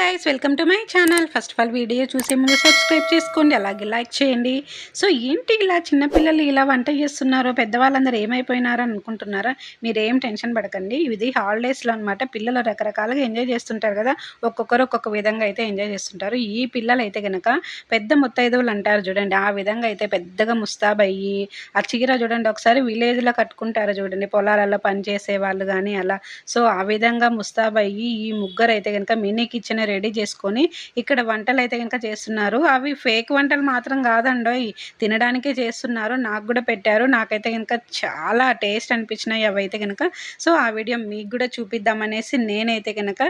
Guys welcome to my channel first of all video చూసే ముందు subscribe చేసుకోండి అలాగే లైక్ చేయండి. సో ఏంటి ఇలా చిన్నపిల్లలు ఇలా వంట చేస్తున్నారో పెద్దవాళ్ళందరూ ఏమైపోయినారో అనుకుంటున్నారా? మీరు ఏం టెన్షన్ పడకండి. ఇది హాలిడేస్లో అనమాట పిల్లలు రకరకాలుగా ఎంజాయ్ చేస్తుంటారు కదా. ఒక్కొక్కరు ఒక్కొక్క విధంగా అయితే ఎంజాయ్ చేస్తుంటారు. ఈ పిల్లలు అయితే కనుక పెద్ద ముత్తైదువులు అంటారు చూడండి. ఆ విధంగా అయితే పెద్దగా ముస్తాబయ్యి ఆ చీర చూడండి ఒకసారి విలేజ్లో కట్టుకుంటారు చూడండి. పొలాలలో పనిచేసే వాళ్ళు కానీ అలా. సో ఆ విధంగా ముస్తాబయ్యి ఈ ముగ్గురు అయితే కనుక మినీ కిచెన్ రెడీ చేసుకొని ఇక్కడ వంటలు అయితే కనుక చేస్తున్నారు. అవి ఫేక్ వంటలు మాత్రం కాదండో తినడానికే చేస్తున్నారు. నాకు కూడా పెట్టారు. నాకైతే కనుక చాలా టేస్ట్ అనిపించినాయి అవి అయితే కనుక సో ఆ వీడియో మీకు కూడా చూపిద్దామనేసి నేనైతే కనుక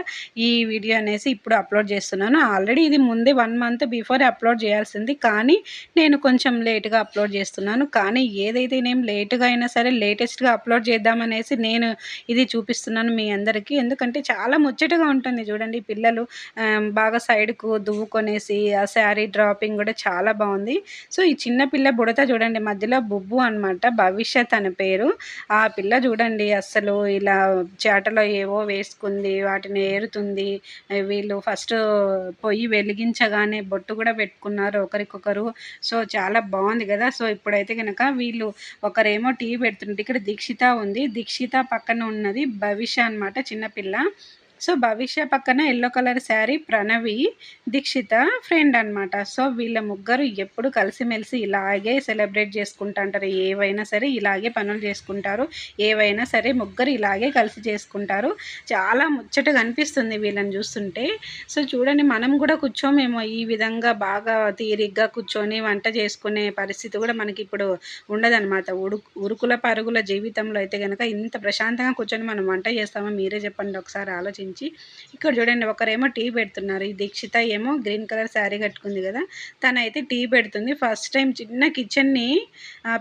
ఈ వీడియో అనేసి ఇప్పుడు అప్లోడ్ చేస్తున్నాను. ఆల్రెడీ ఇది ముందే వన్ మంత్ బిఫోర్ అప్లోడ్ చేయాల్సింది. కానీ నేను కొంచెం లేట్గా అప్లోడ్ చేస్తున్నాను. కానీ ఏదైతే నేను లేట్గా అయినా సరే లేటెస్ట్గా అప్లోడ్ చేద్దామనేసి నేను ఇది చూపిస్తున్నాను మీ అందరికీ. ఎందుకంటే చాలా ముచ్చటగా ఉంటుంది చూడండి పిల్లలు. బాగా సైడ్కు దువ్వుకొనేసి ఆ శారీ డ్రాపింగ్ కూడా చాలా బాగుంది. సో ఈ చిన్న పిల్ల బుడత చూడండి మధ్యలో బుబ్బు అనమాట భవిష్యత్ అనే పేరు. ఆ పిల్ల చూడండి అస్సలు ఇలా చేటలో ఏవో వేసుకుంది వాటిని ఏరుతుంది. వీళ్ళు ఫస్ట్ పొయ్యి వెలిగించగానే బొట్టు కూడా పెట్టుకున్నారు ఒకరికొకరు. సో చాలా బాగుంది కదా. సో ఇప్పుడైతే కనుక వీళ్ళు ఒకరేమో టీ పెడుతుంటే ఇక్కడ దీక్షిత ఉంది. దీక్షిత పక్కన ఉన్నది భవిష్య అనమాట చిన్నపిల్ల సో భవిష్య పక్కన yellow colour sari Pranavi Dikshitha friend అనమాట సో వీళ్ళ ముగ్గురు ఎప్పుడు కలిసిమెలిసి ఇలాగే సెలబ్రేట్ చేసుకుంటుంటారు. ఏవైనా సరే ఇలాగే పనులు చేసుకుంటారు. ఏవైనా సరే ముగ్గురు ఇలాగే కలిసి చేసుకుంటారు. చాలా ముచ్చటగా అనిపిస్తుంది వీళ్ళని చూస్తుంటే. సో చూడండి మనం కూడా కూర్చోమేమో. ఈ విధంగా బాగా తీరిగ్గా కూర్చొని వంట చేసుకునే పరిస్థితి కూడా మనకి ఇప్పుడు ఉండదన్నమాట. ఉడు ఉరుకుల పరుగుల జీవితంలో అయితే కనుక ఇంత ప్రశాంతంగా కూర్చొని మనం వంట చేస్తామో మీరే చెప్పండి. ఒకసారి ఆలోచించి నుంచి. ఇక్కడ చూడండి ఒకరేమో టీ పెడుతున్నారు. ఈ దీక్షిత ఏమో గ్రీన్ కలర్ శారీ కట్టుకుంది కదా. తనైతే టీ పెడుతుంది. ఫస్ట్ టైం చిన్న కిచెన్ని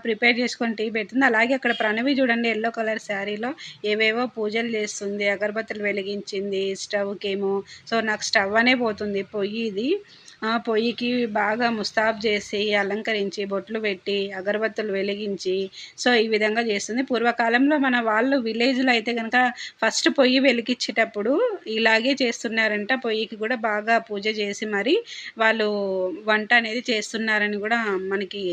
ప్రిపేర్ చేసుకొని టీ పెడుతుంది. అలాగే అక్కడ ప్రణవి చూడండి ఎల్లో కలర్ శారీలో ఏవేవో పూజలు చేస్తుంది. అగరబత్తులు వెలిగించింది స్టవ్కేమో. సో నాకు స్టవ్ అనే పోతుంది పొయ్యి ఇది పొయ్యికి బాగా ముస్తాబ్ చేసి అలంకరించి బొట్లు పెట్టి అగరబత్తులు వెలిగించి సో ఈ విధంగా చేస్తుంది. పూర్వకాలంలో మన వాళ్ళు విలేజ్లో అయితే కనుక ఫస్ట్ పొయ్యి వెలిగించేటప్పుడు ఇలాగే చేస్తున్నారంట. పొయ్యికి కూడా బాగా పూజ చేసి మరి వాళ్ళు వంట అనేది చేస్తున్నారని కూడా మనకి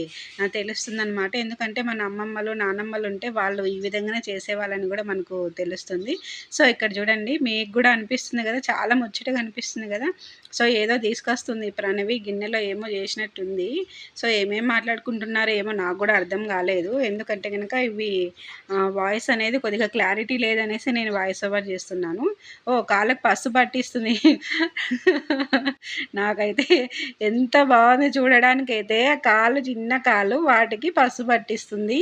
తెలుస్తుందనమాట ఎందుకంటే మన అమ్మమ్మలు నానమ్మలు ఉంటే వాళ్ళు ఈ విధంగానే చేసేవాళ్ళని కూడా మనకు తెలుస్తుంది. సో ఇక్కడ చూడండి మీకు కూడా అనిపిస్తుంది కదా చాలా ముచ్చటగా అనిపిస్తుంది కదా. సో ఏదో తీసుకొస్తుంది ప్రణవి గిన్నెలో ఏమో చేసినట్టుంది. సో ఏమేమి మాట్లాడుకుంటున్నారో ఏమో నాకు కూడా అర్థం కాలేదు. ఎందుకంటే కనుక ఇవి వాయిస్ అనేది కొద్దిగా క్లారిటీ లేదనేసి నేను వాయిస్ ఓవర్ చేస్తున్నాను. ఓ కాళ్ళకి పసు పట్టిస్తుంది. నాకైతే ఎంత బాగుంది చూడడానికి అయితే కాళ్ళు చిన్న కాళ్ళు వాటికి పసు పట్టిస్తుంది.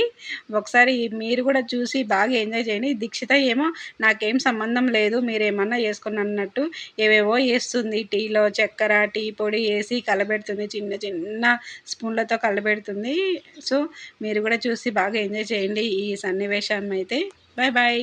ఒకసారి మీరు కూడా చూసి బాగా ఎంజాయ్ చేయండి. దీక్షిత ఏమో నాకేం సంబంధం లేదు. మీరు ఏమన్నా చేసుకుని అన్నట్టు ఏవేవో చేస్తుంది. టీలో చక్కెర టీ పొడి వేసి కలబెడుతుంది చిన్న చిన్న స్పూన్లతో కలబెడుతుంది. సో మీరు కూడా చూసి బాగా ఎంజాయ్ చేయండి ఈ సన్నివేశం అయితే. Bye bye